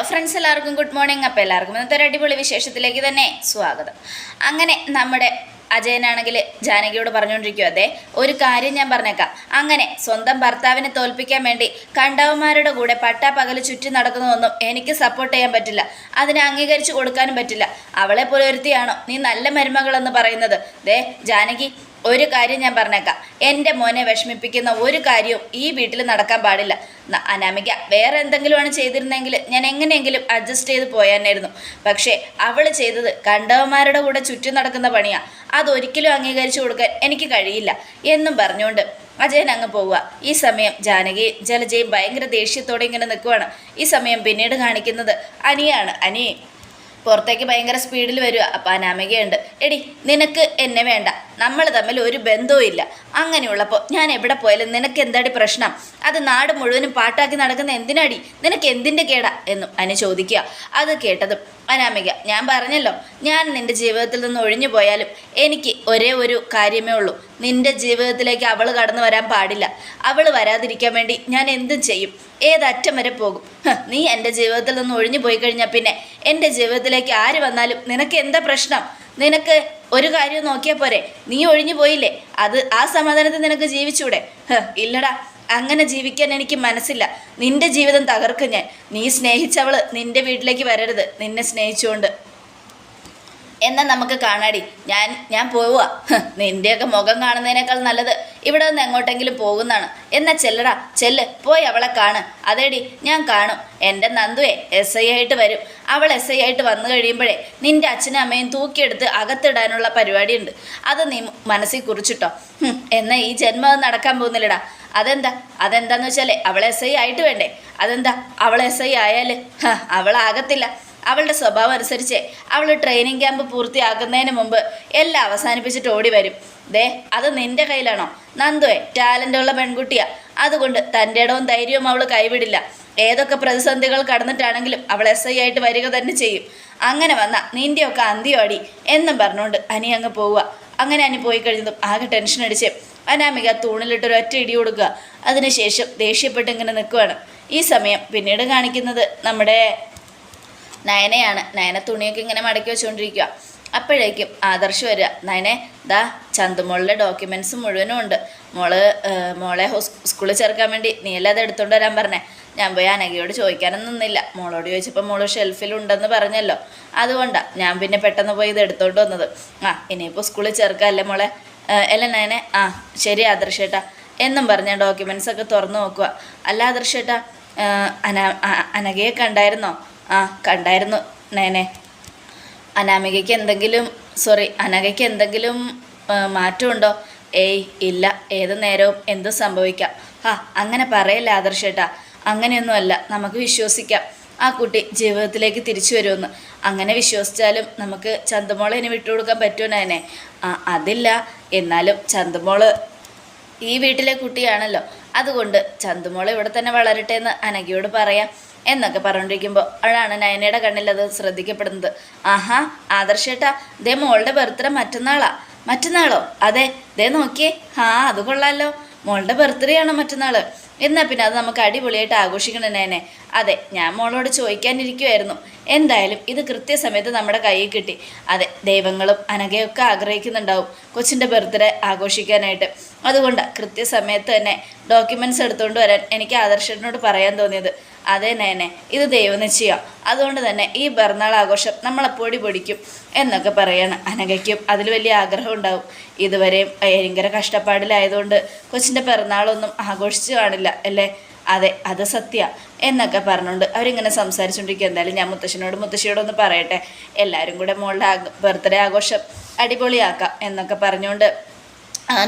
Friends എല്ലാവർക്കും good morning അപ്പോൾ എല്ലാവർക്കും ഇന്നത്തെ ഒരു അടിപൊളി വിശേഷത്തിലേക്ക് തന്നെ സ്വാഗതം. അങ്ങനെ നമ്മുടെ അജയനാണെങ്കിൽ ജാനകിയോട് പറഞ്ഞുകൊണ്ടിരിക്കും അതെ ഒരു കാര്യം ഞാൻ പറഞ്ഞേക്കാം. അങ്ങനെ സ്വന്തം ഭർത്താവിനെ തോൽപ്പിക്കാൻ വേണ്ടി കണ്ടവന്മാരുടെ കൂടെ പട്ടാ പകൽ ചുറ്റി നടക്കുന്നതൊന്നും എനിക്ക് സപ്പോർട്ട് ചെയ്യാൻ പറ്റില്ല. അതിനെ അംഗീകരിച്ചു കൊടുക്കാനും പറ്റില്ല. അവളെ പോലെ ഒരുത്തിയാണോ നീ നല്ല മരുമകളെന്ന് പറയുന്നത്? ദേ ജാനകി ഒരു കാര്യം ഞാൻ പറഞ്ഞേക്കാം. എന്റെ മോനെ വിഷമിപ്പിക്കുന്ന ഒരു കാര്യവും ഈ വീട്ടിൽ നടക്കാൻ പാടില്ല. അനാമിക വേറെ എന്തെങ്കിലുമാണ് ചെയ്തിരുന്നെങ്കിൽ ഞാൻ എങ്ങനെയെങ്കിലും അഡ്ജസ്റ്റ് ചെയ്ത് പോയാനായിരുന്നു. പക്ഷേ അവൾ ചെയ്തത് കണ്ടവന്മാരുടെ കൂടെ ചുറ്റും നടക്കുന്ന പണിയാണ് അതൊരിക്കലും അംഗീകരിച്ചു കൊടുക്കാൻ എനിക്ക് കഴിയില്ല എന്നും പറഞ്ഞുകൊണ്ട് അജയൻ അങ്ങ് പോവുക. ഈ സമയം ജാനകി ജലജയും ഭയങ്കര ദേഷ്യത്തോടെ ഇങ്ങനെ നിൽക്കുവാണ്. ഈ സമയം പിന്നീട് കാണിക്കുന്നത് അനിയാണ്. അനി പുറത്തേക്ക് ഭയങ്കര സ്പീഡിൽ വരിക. അപ്പം അനാമികയുണ്ട്. എടി നിനക്ക് എന്നെ വേണ്ട. നമ്മൾ തമ്മിൽ ഒരു ബന്ധവും ഇല്ല. അങ്ങനെയുള്ളപ്പോൾ ഞാൻ എവിടെ പോയാലും നിനക്ക് എന്താടി പ്രശ്നം? അത് നാട് മുഴുവനും പാട്ടാക്കി നടക്കുന്ന എന്തിനാടി? നിനക്ക് എന്തിന്റെ കേടാ? എന്നും അനു ചോദിക്കുക. അത് കേട്ടതും അനാമിക ഞാൻ പറഞ്ഞല്ലോ ഞാൻ നിന്റെ ജീവിതത്തിൽ നിന്ന് ഒഴിഞ്ഞു പോയാലും എനിക്ക് ഒരേ ഒരു കാര്യമേ ഉള്ളൂ. നിന്റെ ജീവിതത്തിലേക്ക് അവൾ കടന്നു വരാൻ പാടില്ല. അവൾ വരാതിരിക്കാൻ വേണ്ടി ഞാൻ എന്തും ചെയ്യും. ഏതറ്റം വരെ പോകും. നീ എന്റെ ജീവിതത്തിൽ നിന്ന് ഒഴിഞ്ഞു പോയി കഴിഞ്ഞാൽ പിന്നെ എന്റെ ജീവിതത്തിലേക്ക് ആര് വന്നാലും നിനക്ക് എന്താ പ്രശ്നം? നിനക്ക് ഒരു കാര്യം നോക്കിയാൽ പോരെ. നീ ഒഴിഞ്ഞു പോയില്ലേ? അത് ആ സമാധാനത്തിൽ നിനക്ക് ജീവിച്ചൂടെ? ഇല്ലടാ. അങ്ങനെ ജീവിക്കാൻ എനിക്ക് മനസ്സില്ല. നിന്റെ ജീവിതം തകർക്കും ഞാൻ. നീ സ്നേഹിച്ചവൾ നിന്റെ വീട്ടിലേക്ക് വരരുത്. നിന്നെ സ്നേഹിച്ചുകൊണ്ട്. എന്നാൽ നമുക്ക് കാണാടി. ഞാൻ ഞാൻ പോവുക നിന്റെയൊക്കെ മുഖം കാണുന്നതിനേക്കാൾ നല്ലത് ഇവിടെ നിന്ന് എങ്ങോട്ടെങ്കിലും പോകുന്നതാണ്. എന്നാ ചെല്ലടാ ചെല്ല്. പോയി അവളെ കാണ്. അതേടി ഞാൻ കാണും. എന്റെ നന്ദുവേ എസ് ഐ ആയിട്ട് വരും. അവൾ എസ് ഐ ആയിട്ട് വന്നു കഴിയുമ്പോഴേ നിന്റെ അച്ഛനും അമ്മയും തൂക്കിയെടുത്ത് അകത്തിടാനുള്ള പരിപാടിയുണ്ട്. അത് നീ മനസ്സിൽ കുറിച്ചിട്ടോ. എന്നാൽ ഈ ജന്മം നടക്കാൻ പോകുന്നില്ലടാ. അതെന്താ? അതെന്താന്ന് വെച്ചാലേ അവൾ എസ് ഐ ആയിട്ട് വേണ്ടേ? അതെന്താ? അവൾ എസ് ഐ ആയാൽ അവളാകത്തില്ല അവളുടെ സ്വഭാവം അനുസരിച്ച് അവൾ ട്രെയിനിങ് ക്യാമ്പ് പൂർത്തിയാക്കുന്നതിന് മുമ്പ് എല്ലാം അവസാനിപ്പിച്ചിട്ട് ഓടി വരും. ദേ അത് നിന്റെ കയ്യിലാണോ? നന്ദുവേ ടാലന്റുള്ള പെൺകുട്ടിയാ. അതുകൊണ്ട് തന്റെ ഇടവും ധൈര്യവും അവൾ കൈവിടില്ല. ഏതൊക്കെ പ്രതിസന്ധികൾ കടന്നിട്ടാണെങ്കിലും അവൾ എസ് ഐ ആയിട്ട് വരിക തന്നെ ചെയ്യും. അങ്ങനെ വന്ന നിന്റെയൊക്കെ അന്തിയോടി എന്നും പറഞ്ഞുകൊണ്ട് അനി അങ്ങ് പോവുക. അങ്ങനെ അനി പോയി കഴിഞ്ഞതും ആകെ ടെൻഷൻ അടിച്ച് അനാമിക തൂണിലിട്ടൊരു ഒറ്റ ഇടി കൊടുക്കുക. അതിനുശേഷം ദേഷ്യപ്പെട്ട് ഇങ്ങനെ നിൽക്കുകയാണ് ഈ സമയം പിന്നീട് കാണിക്കുന്നത് നമ്മുടെ നയനയാണ്. നയന തുണിയൊക്കെ ഇങ്ങനെ മടക്കി വെച്ചുകൊണ്ടിരിക്കുക അപ്പോഴേക്കും ആദർശ് വരിക. നയനെ ദാ ചന്തുമോളുടെ ഡോക്യുമെന്റ്സ് മുഴുവനും ഉണ്ട്. മോൾ മോളെ സ്കൂളിൽ ചേർക്കാൻ വേണ്ടി നീ അല്ലേ അത് എടുത്തോണ്ട് വരാൻ പറഞ്ഞേ? ഞാൻ പോയി അനഘയോട് ചോദിക്കാനൊന്നും നിന്നില്ല. മോളോട് ചോദിച്ചപ്പോൾ മോൾ ഷെൽഫിലുണ്ടെന്ന് പറഞ്ഞല്ലോ. അതുകൊണ്ടാണ് ഞാൻ പിന്നെ പെട്ടെന്ന് പോയി ഇത് എടുത്തോണ്ട് വന്നത്. ആ ഇനിയിപ്പോൾ സ്കൂളിൽ ചേർക്കാമല്ലേ മോളെ? അല്ല നയനെ. ആ ശരി ആദർശേട്ടാ എന്നും പറഞ്ഞ ഡോക്യുമെന്റ്സ് ഒക്കെ തുറന്നു നോക്കുക അല്ല ആദർശേട്ടാ അന അനഘയെ കണ്ടായിരുന്നോ? ആ കണ്ടായിരുന്നു നേനെ അനാമികയ്ക്ക് എന്തെങ്കിലും സോറി അനഘയ്ക്ക് എന്തെങ്കിലും മാറ്റമുണ്ടോ? ഏയ് ഇല്ല. ഏത് നേരവും എന്തും സംഭവിക്കാം? ആ അങ്ങനെ പറയല്ല ആദർശേട്ടാ. അങ്ങനെയൊന്നുമല്ല നമുക്ക് വിശ്വസിക്കാം. ആ കുട്ടി ജീവിതത്തിലേക്ക് തിരിച്ചു വരുമെന്ന്. അങ്ങനെ വിശ്വസിച്ചാലും നമുക്ക് ചന്തമോളെ ഇനി വിട്ടുകൊടുക്കാൻ പറ്റുമോ നേനെ ആ അതില്ല. എന്നാലും ചന്തമോൾ ഈ വീട്ടിലെ കുട്ടിയാണല്ലോ. അതുകൊണ്ട് ചന്തുമോൾ ഇവിടെ തന്നെ വളരട്ടെ എന്ന് അനഘയോട് പറയാം. എന്നൊക്കെ പറഞ്ഞിരിക്കുമ്പോൾ അതാണ് നയനയുടെ കണ്ണിൽ അത് ശ്രദ്ധിക്കപ്പെടുന്നത്. ആഹാ ആദർശേട്ടാ ദേ മോളുടെ ബർത്ത്ഡേ മറ്റന്നാളാ. മറ്റന്നാളോ? അതെ ദേ നോക്കിയേ. ആ അത് കൊള്ളാലോ. മോളുടെ ബർത്ത്ഡേ ആണോ മറ്റന്നാൾ എന്നാൽ പിന്നെ അത് നമുക്ക് അടിപൊളിയായിട്ട് ആഘോഷിക്കണം നേനെ അതെ ഞാൻ മോളോട് ചോദിക്കാനിരിക്കുമായിരുന്നു എന്തായാലും ഇത് കൃത്യസമയത്ത് നമ്മുടെ കയ്യിൽ കിട്ടി. അതെ ദൈവങ്ങളും അനഘയൊക്കെ ആഗ്രഹിക്കുന്നുണ്ടാവും കൊച്ചിന്റെ ബർത്ത്ഡേ ആഘോഷിക്കാനായിട്ട്. അതുകൊണ്ട് കൃത്യസമയത്ത് തന്നെ ഡോക്യുമെന്റ്സ് എടുത്തുകൊണ്ട് വരാൻ എനിക്ക് ആദർശനോട് പറയാൻ തോന്നിയത്. അതെ നേനെ ഇത് ദൈവനിശ്ചയം അതുകൊണ്ട് തന്നെ ഈ പിറന്നാൾ ആഘോഷം നമ്മളെ പൊടി പൊടിക്കും എന്നൊക്കെ പറയാണ് അനഘയ്ക്കും. അതിൽ വലിയ ആഗ്രഹം ഉണ്ടാവും. ഇതുവരെയും ഭയങ്കര കഷ്ടപ്പാടിലായതുകൊണ്ട് കൊച്ചിന്റെ പിറന്നാളൊന്നും ആഘോഷിച്ച് കാണില്ല അല്ലേ? അതെ അത് സത്യ എന്നൊക്കെ പറഞ്ഞുകൊണ്ട് അവരിങ്ങനെ സംസാരിച്ചുകൊണ്ടിരിക്കുക എന്തായാലും ഞാൻ മുത്തശ്ശനോട് മുത്തശ്ശിയോടൊന്ന് പറയട്ടെ. എല്ലാവരും കൂടെ മോളുടെ ബർത്ത്ഡേ ആഘോഷം അടിപൊളിയാക്കാം എന്നൊക്കെ പറഞ്ഞുകൊണ്ട്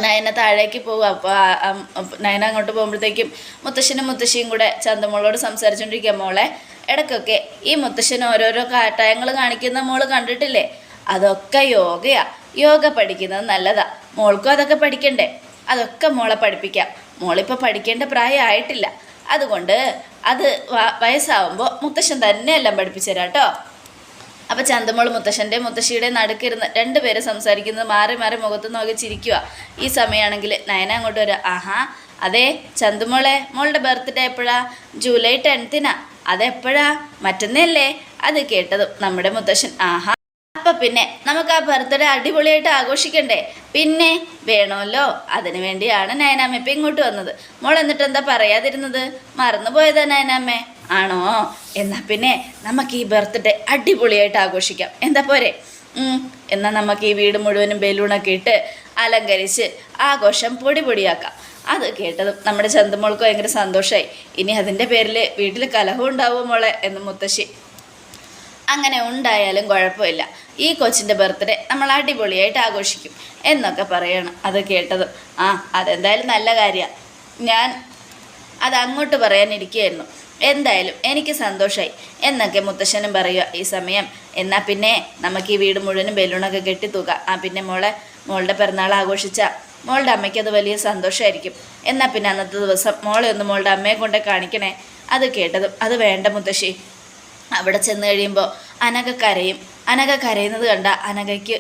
നയന താഴേക്ക് പോകും അപ്പോൾ നയന അങ്ങോട്ട് പോകുമ്പോഴത്തേക്കും മുത്തശ്ശനും മുത്തശ്ശിയും കൂടെ ചന്തമോളോട് സംസാരിച്ചുകൊണ്ടിരിക്കുക മോളെ ഇടയ്ക്കൊക്കെ ഈ മുത്തശ്ശൻ ഓരോരോ കാട്ടായങ്ങൾ കാണിക്കുന്ന മോൾ കണ്ടിട്ടില്ലേ? അതൊക്കെ യോഗയാ. യോഗ പഠിക്കുന്നത് നല്ലതാ. മോൾക്കും അതൊക്കെ പഠിക്കണ്ടേ? അതൊക്കെ മോളെ പഠിപ്പിക്കാം. മോളിപ്പോൾ പഠിക്കേണ്ട പ്രായമായിട്ടില്ല. അതുകൊണ്ട് അത് വയസ്സാവുമ്പോൾ മുത്തശ്ശൻ തന്നെ എല്ലാം പഠിപ്പിച്ചു തരാം കേട്ടോ അപ്പൊ ചന്തമോൾ മുത്തശ്ശന്റെ മുത്തശ്ശിയുടെ നടുക്കിരുന്ന് രണ്ടുപേരെ സംസാരിക്കുന്നത് മാറി മാറി മുഖത്ത് നോക്കി ചിരിക്കുക ഈ സമയമാണെങ്കിൽ നയന അങ്ങോട്ട് വരാം. ആഹാ അതെ ചന്തുമോളെ മോളുടെ ബർത്ത്ഡേ എപ്പോഴാ? ജൂലൈ ടെൻത്തിനാ. അതെപ്പോഴാ? മറ്റൊന്നല്ലേ? അത് കേട്ടതും നമ്മുടെ മുത്തശ്ശൻ ആഹാ. അപ്പൊ പിന്നെ നമുക്ക് ആ ബർത്ത്ഡേ അടിപൊളിയായിട്ട് ആഘോഷിക്കണ്ടേ? പിന്നെ വേണമല്ലോ. അതിനു വേണ്ടിയാണ് നയനാമ്മ ഇപ്പം ഇങ്ങോട്ട് വന്നത്. മോൾ എന്നിട്ട് എന്താ പറയാതിരുന്നത്? മറന്നുപോയതാ നയനാമ്മേ. ആണോ? എന്നാൽ പിന്നെ നമുക്ക് ഈ ബർത്ത്ഡേ അടിപൊളിയായിട്ട് ആഘോഷിക്കാം. എന്താ പോരെ? എന്നാൽ എന്നാ നമുക്ക് ഈ വീട് മുഴുവനും ബലൂണൊക്കെ ഇട്ട് അലങ്കരിച്ച് ആഘോഷം പൊടി പൊടിയാക്കാം. അത് കേട്ടതും നമ്മുടെ ചന്തമോൾക്ക് ഭയങ്കര സന്തോഷമായി ഇനി അതിന്റെ പേരിൽ വീട്ടിൽ കലഹം ഉണ്ടാവും മോളെ എന്ന് മുത്തശ്ശി. അങ്ങനെ ഉണ്ടായാലും കുഴപ്പമില്ല. ഈ കൊച്ചിന്റെ ബർത്ത്ഡേ നമ്മൾ അടിപൊളിയായിട്ട് ആഘോഷിക്കും എന്നൊക്കെ പറയണം. അത് കേട്ടതും ആ അതെന്തായാലും നല്ല കാര്യമാണ് ഞാൻ അത് അങ്ങോട്ട് പറയാനിരിക്കുകയായിരുന്നു. എന്തായാലും എനിക്ക് സന്തോഷമായി എന്നൊക്കെ മുത്തശ്ശനും പറയുക ഈ സമയം എന്നാൽ പിന്നെ നമുക്ക് ഈ വീട് മുഴുവനും ബലൂണൊക്കെ കെട്ടിത്തൂക ആ പിന്നെ മോളെ മോളുടെ പിറന്നാൾ ആഘോഷിച്ച. മോളുടെ അമ്മയ്ക്ക് അത് വലിയ സന്തോഷമായിരിക്കും എന്നാൽ പിന്നെ അന്നത്തെ ദിവസം മോളെ ഒന്ന് മോളുടെ അമ്മയെ കൊണ്ട് കാണിക്കണേ. അത് കേട്ടതും അത് വേണ്ട മുത്തശ്ശി. അവിടെ ചെന്ന് കഴിയുമ്പോൾ അനക കരയും. അനക കരയുന്നത് കണ്ട അനകയ്ക്ക്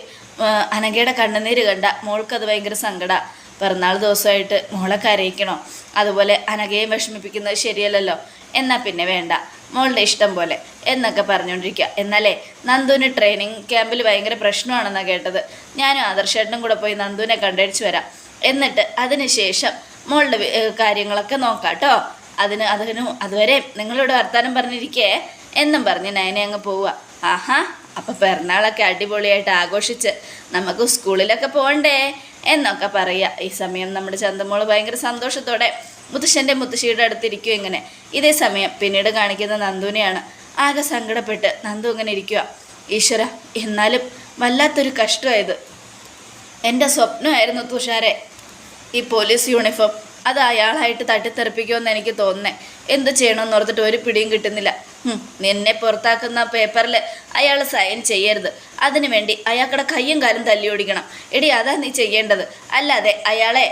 അനകയുടെ കണ്ണുനീര് കണ്ട മോൾക്കത് ഭയങ്കര സങ്കട. പിറന്നാൾ ദിവസമായിട്ട് മോളെ കരയിക്കണോ? അതുപോലെ അനഘയെ വിഷമിപ്പിക്കുന്നത് ശരിയല്ലല്ലോ. എന്നാൽ പിന്നെ വേണ്ട. മോളുടെ ഇഷ്ടം പോലെ എന്നൊക്കെ പറഞ്ഞുകൊണ്ടിരിക്കുക. എന്നാലേ നന്ദുവിന് ട്രെയിനിങ് ക്യാമ്പിൽ ഭയങ്കര പ്രശ്നമാണെന്നാണ് കേട്ടത്. ഞാനും ആദർശേട്ടനും കൂടെ പോയി നന്ദുവിനെ കണ്ടടിച്ച് വരാം. എന്നിട്ട് അതിനുശേഷം മോളുടെ കാര്യങ്ങളൊക്കെ നോക്കാം കേട്ടോ. അതിന് അതിന് അതുവരെ നിങ്ങളോട് വർത്താനം പറഞ്ഞിരിക്കേ. എന്നും പറഞ്ഞ് നയനെ അങ്ങ് പോവുക. ആഹാ അപ്പം പിറന്നാളൊക്കെ അടിപൊളിയായിട്ട് ആഘോഷിച്ച് നമുക്ക് സ്കൂളിലൊക്കെ പോകണ്ടേ എന്നൊക്കെ പറയുക. ഈ സമയം നമ്മുടെ ചന്തമോൾ ഭയങ്കര സന്തോഷത്തോടെ മുത്തശ്ശന്റെ മുത്തശ്ശിയുടെ അടുത്തിരിക്കും ഇങ്ങനെ. ഇതേ സമയം പിന്നീട് കാണിക്കുന്ന നന്ദുവിനെയാണ് ആകെ സങ്കടപ്പെട്ട് നന്ദു ഇങ്ങനെ ഇരിക്കുക ഈശ്വര എന്നാലും വല്ലാത്തൊരു കഷ്ടമായത് എന്റെ സ്വപ്നമായിരുന്നു തുഷാരെ. ഈ പോലീസ് യൂണിഫോം അത് അയാളായിട്ട് തട്ടിത്തെറിപ്പിക്കുമെന്ന് എനിക്ക് തോന്നുന്നേ. എന്ത് ചെയ്യണമെന്ന് ഓർത്തിട്ട് ഒരു പിടിയും കിട്ടുന്നില്ല. നിന്നെ പുറത്താക്കുന്ന പേപ്പറിൽ അയാൾ സൈൻ ചെയ്യരുത്. അതിനു വേണ്ടി അയാൾക്കുടെ കയ്യും കാലും തല്ലി ഓടിക്കണം. എടി അതാ നീ ചെയ്യേണ്ടത്. അല്ലാതെ അയാളെ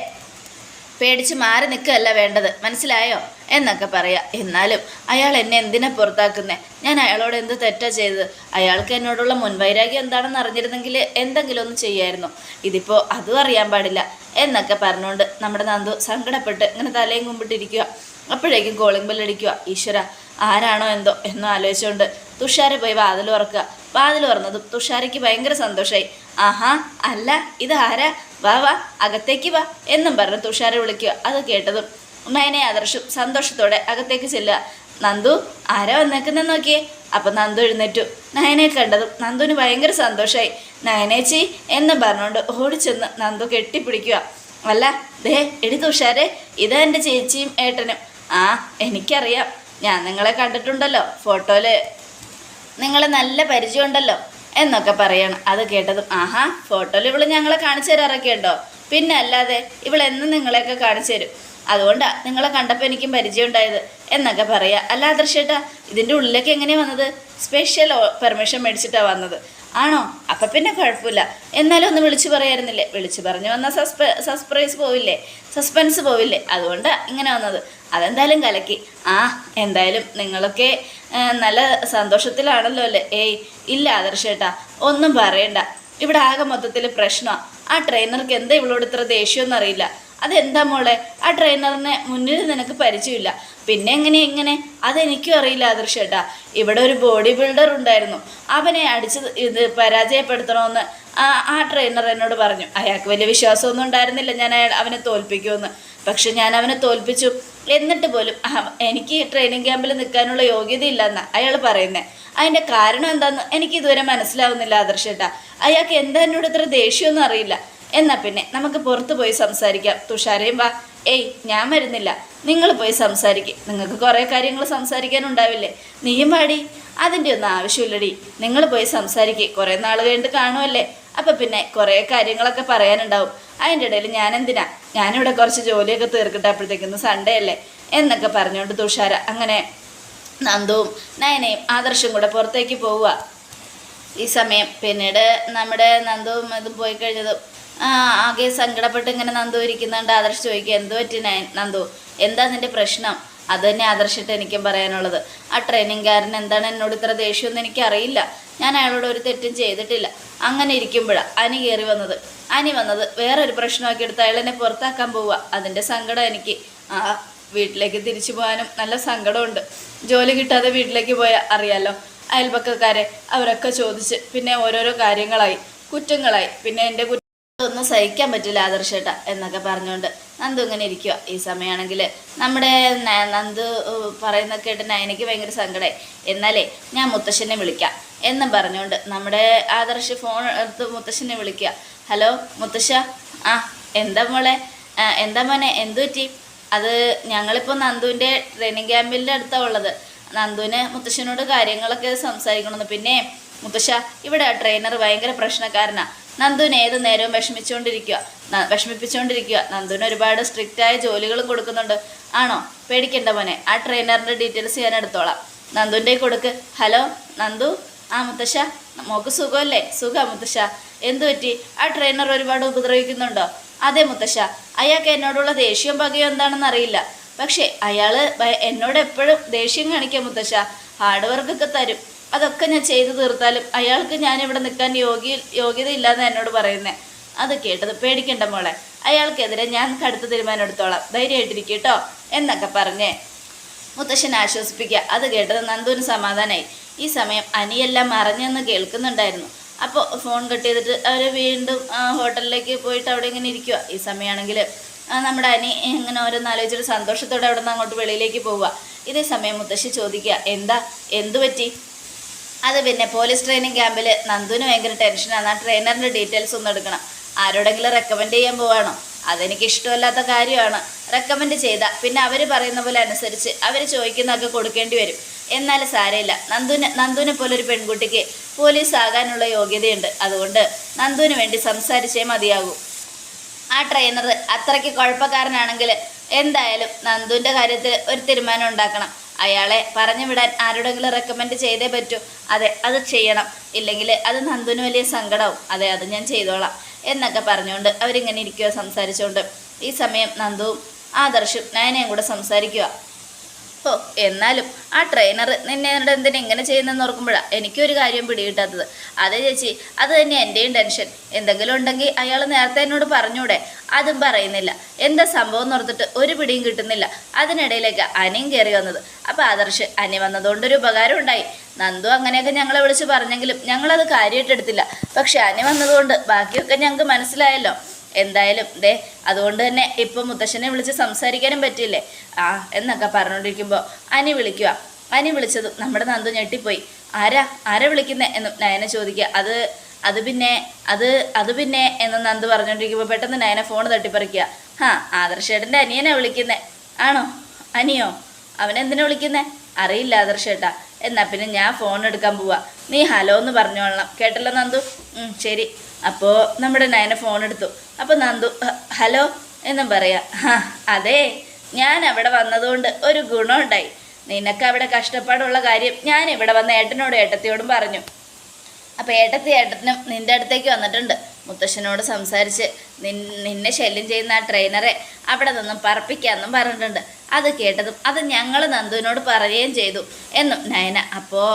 പേടിച്ച് മാറി നിൽക്കുകയല്ല വേണ്ടത്. മനസ്സിലായോ? എന്നൊക്കെ പറയാം. എന്നാലും അയാൾ എന്നെ എന്തിനാ പുറത്താക്കുന്നേ? ഞാൻ അയാളോട് എന്ത് തെറ്റാ ചെയ്തത്? അയാൾക്ക് എന്നോടുള്ള മുൻവൈരാഗ്യം എന്താണെന്ന് അറിഞ്ഞിരുന്നെങ്കിൽ എന്തെങ്കിലും ഒന്ന് ചെയ്യായിരുന്നു. ഇതിപ്പോൾ അതും അറിയാൻ പാടില്ല. എന്നൊക്കെ പറഞ്ഞുകൊണ്ട് നമ്മുടെ നന്ദു സങ്കടപ്പെട്ട് ഇങ്ങനെ തലയും കുമ്പിട്ടിരിക്കുക അപ്പോഴേക്കും കോളിംഗ് ബെല്ലടിക്കുക ഈശ്വര ആരാണോ എന്തോ എന്നോ ആലോചിച്ചുകൊണ്ട് തുഷാര പോയി വാതിൽ തുറക്കുക വാതിൽ തുറന്നതും തുഷാരയ്ക്ക് ഭയങ്കര സന്തോഷമായി ആഹാ അല്ല ഇത് ആരാ വാ വാ അകത്തേക്ക് വാ എന്നും പറഞ്ഞ് തുഷാരെ വിളിക്കുക. അത് കേട്ടതും നയനെ ആദർശും സന്തോഷത്തോടെ അകത്തേക്ക് ചെല്ലുക. നന്ദു ആരാ വന്നേക്കുന്നെന്ന് നോക്കിയേ? അപ്പം നന്ദു എഴുന്നേറ്റു. നയനെ കണ്ടതും നന്ദുവിന് ഭയങ്കര സന്തോഷമായി നയനേച്ചി എന്ന് പറഞ്ഞുകൊണ്ട് ഓടിച്ചെന്ന് നന്ദു കെട്ടിപ്പിടിക്കുക. അല്ല ദേ എടി തുഷാരെ ഇതാ എന്റെ ചേച്ചിയും ഏട്ടനും. ആ എനിക്കറിയാം. ഞാൻ നിങ്ങളെ കണ്ടിട്ടുണ്ടല്ലോ ഫോട്ടോയിൽ. നിങ്ങളെ നല്ല പരിചയമുണ്ടല്ലോ എന്നൊക്കെ പറയണം. അത് കേട്ടതും ആഹാ ഫോട്ടോയിൽ ഇവൾ ഞങ്ങളെ കാണിച്ചു തരാറൊക്കെ ഉണ്ടോ പിന്നെ അല്ലാതെ ഇവളെന്നും നിങ്ങളെയൊക്കെ കാണിച്ചു തരും. അതുകൊണ്ടാ നിങ്ങളെ കണ്ടപ്പോൾ എനിക്കും പരിചയം ഉണ്ടായത് എന്നൊക്കെ പറയാ. അല്ല ആദർശേട്ടാ ഇതിന്റെ ഉള്ളിലേക്ക് എങ്ങനെയാ വന്നത്? സ്പെഷ്യൽ പെർമിഷൻ മേടിച്ചിട്ടാണ് വന്നത്. ആണോ? അപ്പം പിന്നെ കുഴപ്പമില്ല. എന്നാലും ഒന്ന് വിളിച്ചു പറയായിരുന്നില്ലേ? വിളിച്ചു പറഞ്ഞു വന്നാൽ സസ്പെ സസ്പ്രൈസ് പോവില്ലേ? സസ്പെൻസ് പോവില്ലേ? അതുകൊണ്ടാണ് ഇങ്ങനെ വന്നത്. അതെന്തായാലും കലക്കി. ആ എന്തായാലും നിങ്ങളൊക്കെ നല്ല സന്തോഷത്തിലാണല്ലോ അല്ലേ? ഏയ് ഇല്ല ആദർശേട്ടാ ഒന്നും പറയണ്ട. ഇവിടെ ആകെ മൊത്തത്തിൽ പ്രശ്നമാണ് ആ ട്രെയിനർക്ക് എന്താ ഇവളോട് ഇത്ര ദേഷ്യമൊന്നും അറിയില്ല അതെന്താ മോളെ? ആ ട്രെയിനറിനെ മുന്നിൽ നിനക്ക് പരിചയമില്ല. പിന്നെ എങ്ങനെ എങ്ങനെ അതെനിക്കും അറിയില്ല ആദർശേട്ടാ. ഇവിടെ ഒരു ബോഡി ബിൽഡർ ഉണ്ടായിരുന്നു. അവനെ അടിച്ച് ഇത് പരാജയപ്പെടുത്തണമെന്ന് ആ ട്രെയിനർ എന്നോട് പറഞ്ഞു. അയാൾക്ക് വലിയ വിശ്വാസമൊന്നും ഉണ്ടായിരുന്നില്ല ഞാൻ അയാൾ അവനെ തോൽപ്പിക്കുമെന്ന്. പക്ഷെ ഞാൻ അവനെ തോൽപ്പിച്ചു. എന്നിട്ട് പോലും എനിക്ക് ട്രെയിനിങ് ക്യാമ്പിൽ നിൽക്കാനുള്ള യോഗ്യത ഇല്ലെന്നാണ് അയാൾ പറയുന്നത് അതിന്റെ കാരണം എന്താണെന്ന് എനിക്ക് ഇതുവരെ മനസ്സിലാവുന്നില്ല ആദർശേട്ടാ. അയാൾക്ക് എന്താ എന്നോട് ഇത്ര ദേഷ്യമൊന്നും അറിയില്ല. എന്നാ പിന്നെ നമുക്ക് പുറത്ത് പോയി സംസാരിക്കാം. തുഷാരയും വാ. ഏയ് ഞാൻ വരുന്നില്ല. നിങ്ങൾ പോയി സംസാരിക്കും. നിങ്ങൾക്ക് കുറേ കാര്യങ്ങൾ സംസാരിക്കാനുണ്ടാവില്ലേ? നീയും പാടി അതിന്റെ ഒന്നും ആവശ്യമില്ലടി. നിങ്ങൾ പോയി സംസാരിക്കുക കുറേ നാൾ കഴിഞ്ഞിട്ട് കാണുമല്ലേ അപ്പം പിന്നെ കുറേ കാര്യങ്ങളൊക്കെ പറയാനുണ്ടാവും. അതിന്റെ ഇടയിൽ ഞാൻ എന്തിനാ? ഞാനിവിടെ കുറച്ച് ജോലിയൊക്കെ തീർക്കട്ടെ അപ്പോഴത്തേക്കൊന്ന് സൺഡേ അല്ലേ? എന്നൊക്കെ പറഞ്ഞുകൊണ്ട് തുഷാര അങ്ങനെ നന്ദുവും നയനയും ആദർശം കൂടെ പുറത്തേക്ക് പോവുക. ഈ സമയം പിന്നീട് നമ്മുടെ നന്ദുവും ഇതും പോയി കഴിഞ്ഞതും ആകെ സങ്കടപ്പെട്ട് ഇങ്ങനെ നന്ദു ഇരിക്കുന്നുണ്ട്. ആദർശ് ചോദിക്കുക എന്ത് പറ്റി നന്ദു? എന്താ നിന്റെ പ്രശ്നം? അത് തന്നെ ആദർശിട്ട് എനിക്കും പറയാനുള്ളത്. ആ ട്രെയിനിങ്കാരൻ എന്താണ് എന്നോട് ഇത്ര ദേഷ്യമൊന്നും എനിക്കറിയില്ല. ഞാൻ അയാളോട് ഒരു തെറ്റും ചെയ്തിട്ടില്ല. അങ്ങനെ ഇരിക്കുമ്പോഴാണ് അനി കയറി വന്നത്. അനി വന്നത് വേറൊരു പ്രശ്നമാക്കി എടുത്ത് അയാൾ എന്നെ പുറത്താക്കാൻ പോവുക. അതിന്റെ സങ്കടം എനിക്ക് ആ വീട്ടിലേക്ക് തിരിച്ചു പോകാനും നല്ല സങ്കടമുണ്ട്. ജോലി കിട്ടാതെ വീട്ടിലേക്ക് പോയാൽ അറിയാലോ. അയൽപക്കക്കാരെ അവരൊക്കെ ചോദിച്ച് പിന്നെ ഓരോരോ കാര്യങ്ങളായി. കുറ്റങ്ങളായി. പിന്നെ എന്റെ ഒന്നും സഹിക്കാൻ പറ്റില്ല ആദർശേട്ട എന്നൊക്കെ പറഞ്ഞുകൊണ്ട് നന്ദു ഇങ്ങനെ ഇരിക്കുക ഈ സമയമാണെങ്കിൽ നമ്മുടെ നന്ദു പറയുന്ന കേട്ട് നയനയ്ക്ക് ഭയങ്കര സങ്കടമായി എന്നാലേ ഞാൻ മുത്തശ്ശനെ വിളിക്കാം എന്നും പറഞ്ഞുകൊണ്ട് നമ്മുടെ ആദർശ് ഫോൺ എടുത്ത് മുത്തശ്ശനെ വിളിക്കുക. ഹലോ മുത്തശ്ശ? ആ എന്താ മോളെ? എന്താ മോനെ? എന്തു പറ്റി? അത് ഞങ്ങളിപ്പോൾ നന്ദുവിന്റെ ട്രെയിനിങ് ക്യാമ്പിന്റെ അടുത്താണ് ഉള്ളത്. നന്ദുവിന് മുത്തശ്ശനോട് കാര്യങ്ങളൊക്കെ സംസാരിക്കണമെന്ന് പിന്നെ മുത്തശ്ശ ഇവിടെ ട്രെയിനർ ഭയങ്കര പ്രശ്നക്കാരനാ. നന്ദുവിന് ഏത് നേരവും വിഷമിച്ചുകൊണ്ടിരിക്കുക. വിഷമിപ്പിച്ചുകൊണ്ടിരിക്കുക. നന്ദുവിന് ഒരുപാട് സ്ട്രിക്റ്റ് ആയ ജോലികളും കൊടുക്കുന്നുണ്ട്. ആണോ? പേടിക്കണ്ട മോനെ. ആ ട്രെയിനറിന്റെ ഡീറ്റെയിൽസ് ഞാൻ എടുത്തോളാം. നന്ദുവിന്റെ കൊടുക്ക്. ഹലോ നന്ദു? ആ മുത്തശ്ശ. മോക്ക് സുഖമല്ലേ? സുഖ മുത്തശ്ശ. എന്തു പറ്റി? ആ ട്രെയിനർ ഒരുപാട് ഉപദ്രവിക്കുന്നുണ്ടോ? അതെ മുത്തശ്ശ. അയാൾക്ക് എന്നോടുള്ള ദേഷ്യം പകയോ എന്താണെന്ന് അറിയില്ല. പക്ഷേ അയാൾ എന്നോട് എപ്പോഴും ദേഷ്യം കാണിക്കാം മുത്തശ്ശ. ഹാർഡ് വർക്കൊക്കെ തരും. അതൊക്കെ ഞാൻ ചെയ്തു തീർത്താലും അയാൾക്ക് ഞാൻ ഇവിടെ നിൽക്കാൻ യോഗ്യ യോഗ്യത ഇല്ലാന്ന് എന്നോട് പറയുന്നേ. അത് കേട്ടത് പേടിക്കണ്ട മോളെ. അയാൾക്കെതിരെ ഞാൻ കടുത്ത തീരുമാനം എടുത്തോളാം. ധൈര്യമായിട്ടിരിക്കും കേട്ടോ എന്നൊക്കെ പറഞ്ഞേ മുത്തശ്ശൻ ആശ്വസിപ്പിക്കുക. അത് കേട്ടത് നന്ദുവിന് സമാധാനമായി ഈ സമയം അനിയെല്ലാം മറഞ്ഞെന്ന് കേൾക്കുന്നുണ്ടായിരുന്നു. അപ്പോൾ ഫോൺ കട്ട് ചെയ്തിട്ട് അവർ വീണ്ടും ഹോട്ടലിലേക്ക് പോയിട്ട് അവിടെ ഇങ്ങനെ ഇരിക്കുക ഈ സമയമാണെങ്കിൽ നമ്മുടെ അനി ഇങ്ങനെ ഓരോന്ന് ആലോചിച്ചിട്ട് സന്തോഷത്തോടെ അവിടെ നിന്ന് അങ്ങോട്ട് വെളിയിലേക്ക് പോവുക ഇതേ സമയം മുത്തശ്ശി ചോദിക്കുക എന്താ? എന്തു പറ്റി? അത് പിന്നെ പോലീസ് ട്രെയിനിങ് ക്യാമ്പിൽ നന്ദുവിന് ഭയങ്കര ടെൻഷനാണ് ആ ട്രെയിനറിന്റെ ഡീറ്റെയിൽസ് ഒന്ന് എടുക്കണം. ആരോടെങ്കിലും റെക്കമെൻഡ് ചെയ്യാൻ പോവാണോ? അതെനിക്ക് ഇഷ്ടമല്ലാത്ത കാര്യമാണ്. റെക്കമെൻഡ് ചെയ്ത. പിന്നെ അവർ പറയുന്ന പോലെ അനുസരിച്ച് അവർ ചോദിക്കുന്നതൊക്കെ കൊടുക്കേണ്ടി വരും. എന്നാൽ സാരമില്ല. നന്ദുവിന് നന്ദുവിനെ പോലെ ഒരു പെൺകുട്ടിക്ക് പോലീസ് ആകാനുള്ള യോഗ്യതയുണ്ട്. അതുകൊണ്ട് നന്ദുവിന് വേണ്ടി സംസാരിച്ചേ മതിയാകൂ. ആ ട്രെയിനർ അത്രയ്ക്ക് കുഴപ്പക്കാരനാണെങ്കിൽ എന്തായാലും നന്ദുവിന്റെ കാര്യത്തിൽ ഒരു തീരുമാനം ഉണ്ടാക്കണം. അയാളെ പറഞ്ഞു വിടാൻ ആരോടെങ്കിലും റെക്കമെൻഡ് ചെയ്തേ പറ്റൂ. അതെ അത് ചെയ്യണം. ഇല്ലെങ്കിൽ അത് നന്ദുവിന് വലിയ സങ്കടവും. അതെ അത് ഞാൻ ചെയ്തോളാം എന്നൊക്കെ പറഞ്ഞുകൊണ്ട് അവരിങ്ങനെ ഇരിക്കുക സംസാരിച്ചുകൊണ്ട്. ഈ സമയം നന്ദുവും ആദർശും നയനയും കൂടെ സംസാരിക്കുക ഓ എന്നാലും ആ ട്രെയിനർ നിന്നെ എന്തിനെ ഇങ്ങനെ ചെയ്യുന്നതെന്ന് ഓർക്കുമ്പോഴാണ് എനിക്കൊരു കാര്യം പിടികിട്ടാത്തത്. അതെ ചേച്ചി അത് തന്നെ എന്റെയും ടെൻഷൻ എന്തെങ്കിലും ഉണ്ടെങ്കിൽ അയാൾ നേരത്തെ എന്നോട് പറഞ്ഞൂടെ? അതും പറയുന്നില്ല. എന്താ സംഭവം എന്ന് ഓർത്തിട്ട് ഒരു പിടിയും കിട്ടുന്നില്ല. അതിനിടയിലേക്ക് അനിയും കയറി വന്നത്. അപ്പോൾ ആദർശ് അനി വന്നതുകൊണ്ട് ഒരു ഉപകാരം ഉണ്ടായി. നന്ദു അങ്ങനെയൊക്കെ ഞങ്ങളെ വിളിച്ച് പറഞ്ഞെങ്കിലും ഞങ്ങളത് കാര്യമായിട്ട് എടുത്തില്ല. പക്ഷെ അനി വന്നതുകൊണ്ട് ബാക്കിയൊക്കെ ഞങ്ങൾക്ക് മനസ്സിലായല്ലോ. എന്തായാലും ദേ അതുകൊണ്ട് തന്നെ ഇപ്പം മുത്തശ്ശനെ വിളിച്ച് സംസാരിക്കാനും പറ്റില്ലേ ആ എന്നൊക്കെ പറഞ്ഞുകൊണ്ടിരിക്കുമ്പോൾ അനി വിളിക്കുക അനി വിളിച്ചത് നമ്മുടെ നന്ദു ഞെട്ടിപ്പോയി. ആരാ? ആരാ വിളിക്കുന്നേ? എന്ന് നയന ചോദിക്കുക. അത് അത് പിന്നെ അത് അത് പിന്നെ എന്ന് നന്ദു പറഞ്ഞുകൊണ്ടിരിക്കുമ്പോൾ പെട്ടെന്ന് നയന ഫോൺ തട്ടിപ്പറിക്കുക. ഹാ ആദർശേട്ടന്റെ അനിയനാ വിളിക്കുന്നേ. ആണോ? അനിയോ? അവനെന്തിനാ വിളിക്കുന്നേ? അറിയില്ല ആദർശേട്ടാ. എന്നാ പിന്നെ ഞാൻ ഫോൺ എടുക്കാൻ പോവാ. നീ ഹലോ എന്ന് പറഞ്ഞോളണം. കേട്ടല്ലോ നന്ദു? ശരി. അപ്പോൾ നമ്മുടെ നയന ഫോൺ എടുത്തു അപ്പോൾ നന്ദു ഹലോ എന്നും പറയാം. അതെ ഞാൻ അവിടെ വന്നതുകൊണ്ട് ഒരു ഗുണമുണ്ടായി. നിനക്ക് അവിടെ കഷ്ടപ്പാടുള്ള കാര്യം ഞാൻ ഇവിടെ വന്ന ഏട്ടനോടും ഏട്ടത്തിയോടും പറഞ്ഞു. അപ്പോൾ ഏട്ടത്തി ഏട്ടനും നിന്റെ അടുത്തേക്ക് വന്നിട്ടുണ്ട്. മുത്തശ്ശനോട് സംസാരിച്ച് നിൻ നിന്നെ ശല്യം ചെയ്യുന്ന ആ ട്രെയിനറെ അവിടെ നിന്നും പറപ്പിക്കാമെന്നും പറഞ്ഞിട്ടുണ്ട്. അത് കേട്ടതും അത് ഞങ്ങൾ നന്ദുവിനോട് പറയുകയും ചെയ്തു. എന്നും നയന അപ്പോൾ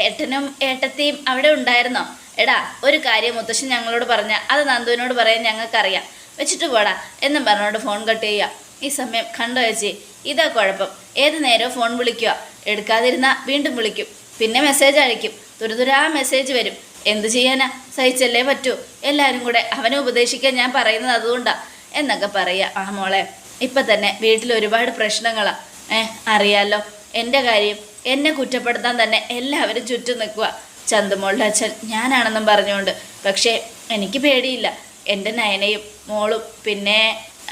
ഏട്ടനും ഏട്ടത്തിയും അവിടെ ഉണ്ടായിരുന്നോ? എടാ ഒരു കാര്യം മുത്തശ്ശൻ ഞങ്ങളോട് പറഞ്ഞ അത് നന്ദുവിനോട് പറയാൻ ഞങ്ങൾക്കറിയാം. വെച്ചിട്ട് പോടാ എന്നും പറഞ്ഞോണ്ട് ഫോൺ കട്ട് ചെയ്യുക. ഈ സമയം കണ്ടോ ചേച്ചി? ഇതാ കുഴപ്പം. ഏത് നേരവും ഫോൺ വിളിക്കുക. എടുക്കാതിരുന്നാൽ വീണ്ടും വിളിക്കും. പിന്നെ മെസ്സേജ് അയക്കും. തുരുതുരാ മെസ്സേജ് വരും. എന്തു ചെയ്യാനാ? സഹിച്ചല്ലേ പറ്റൂ. എല്ലാവരും കൂടെ അവനെ ഉപദേശിക്കാൻ ഞാൻ പറയുന്നത് അതുകൊണ്ടാണ് എന്നൊക്കെ പറയുക ആ മോളെ ഇപ്പം തന്നെ വീട്ടിൽ ഒരുപാട് പ്രശ്നങ്ങളാ. ഏഹ് അറിയാലോ? എന്റെ കാര്യം എന്നെ കുറ്റപ്പെടുത്താൻ തന്നെ എല്ലാവരും ചുറ്റും നിൽക്കുക ചന്തുമോളുടെ അച്ഛൻ ഞാനാണെന്നും പറഞ്ഞുകൊണ്ട്. പക്ഷേ എനിക്ക് പേടിയില്ല. എന്റെ നയനയും മോളും പിന്നെ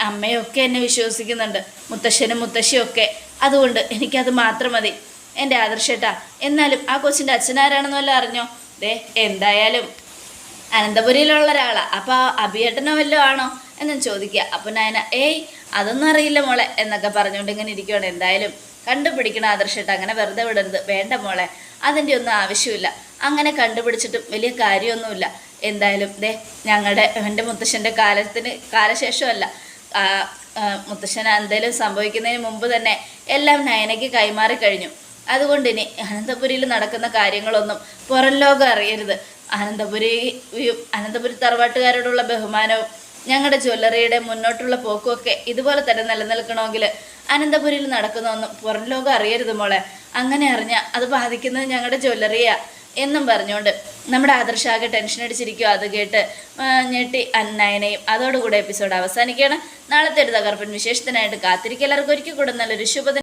അമ്മയൊക്കെ എന്നെ വിശ്വസിക്കുന്നുണ്ട്. മുത്തശ്ശനും മുത്തശ്ശിയും ഒക്കെ. അതുകൊണ്ട് എനിക്കത് മാത്രം മതി. എന്റെ ആദർശേട്ടാ എന്നാലും ആ കൊച്ചിന്റെ അച്ഛനാരാണെന്ന് വല്ല അറിഞ്ഞോ? ദേ എന്തായാലും അനന്തപുരിയിലുള്ള ഒരാളാണ് അപ്പോൾ അഭിയേട്ടനോ വല്ലതും ആണോ എന്നും ചോദിക്കുക. അപ്പോൾ നയന ഏയ് അതൊന്നും അറിയില്ല മോളെ എന്നൊക്കെ പറഞ്ഞുകൊണ്ട് ഇങ്ങനെ ഇരിക്കുകയാണ് എന്തായാലും കണ്ടുപിടിക്കണം ആദർശമായിട്ട് അങ്ങനെ വെറുതെ വിടരുത്. വേണ്ട മോളെ. അതിന്റെ ഒന്നും ആവശ്യമില്ല. അങ്ങനെ കണ്ടുപിടിച്ചിട്ടും വലിയ കാര്യമൊന്നുമില്ല. എന്തായാലും ദേ ഞങ്ങളുടെ എന്റെ മുത്തശ്ശന്റെ കാലത്തിന് കാലശേഷമല്ല. മുത്തശ്ശൻ എന്തെങ്കിലും സംഭവിക്കുന്നതിന് മുമ്പ് തന്നെ എല്ലാം നയനയ്ക്ക് കൈമാറി കഴിഞ്ഞു. അതുകൊണ്ട് ഇനി അനന്തപുരിയിൽ നടക്കുന്ന കാര്യങ്ങളൊന്നും പുറം ലോകം അറിയരുത്. അനന്തപുരി അനന്തപുരി തറവാട്ടുകാരോടുള്ള ബഹുമാനവും ഞങ്ങളുടെ ജ്വല്ലറിയുടെ മുന്നോട്ടുള്ള പോക്കുമൊക്കെ ഇതുപോലെ തന്നെ നിലനിൽക്കണമെങ്കിൽ അനന്തപുരിയിൽ നടക്കുന്നൊന്നും പുറം ലോകം അറിയരുത് മോളെ. അങ്ങനെ അറിഞ്ഞാൽ അത് ബാധിക്കുന്നത് ഞങ്ങളുടെ ജ്വല്ലറിയാ എന്നും പറഞ്ഞുകൊണ്ട് നമ്മുടെ ആദർശാകെ ടെൻഷൻ അടിച്ചിരിക്കുക. അത് കേട്ട് ഞെട്ടി അന്നയനയും അതോടുകൂടെ എപ്പിസോഡ് അവസാനിക്കുകയാണ്. നാളത്തെ ഒരു തകർപ്പൻ വിശേഷത്തിനായിട്ട് കാത്തിരിക്കുക. എല്ലാവർക്കും ഒരിക്കൽ കൂടെ നല്ലൊരു ശുഭദിനം.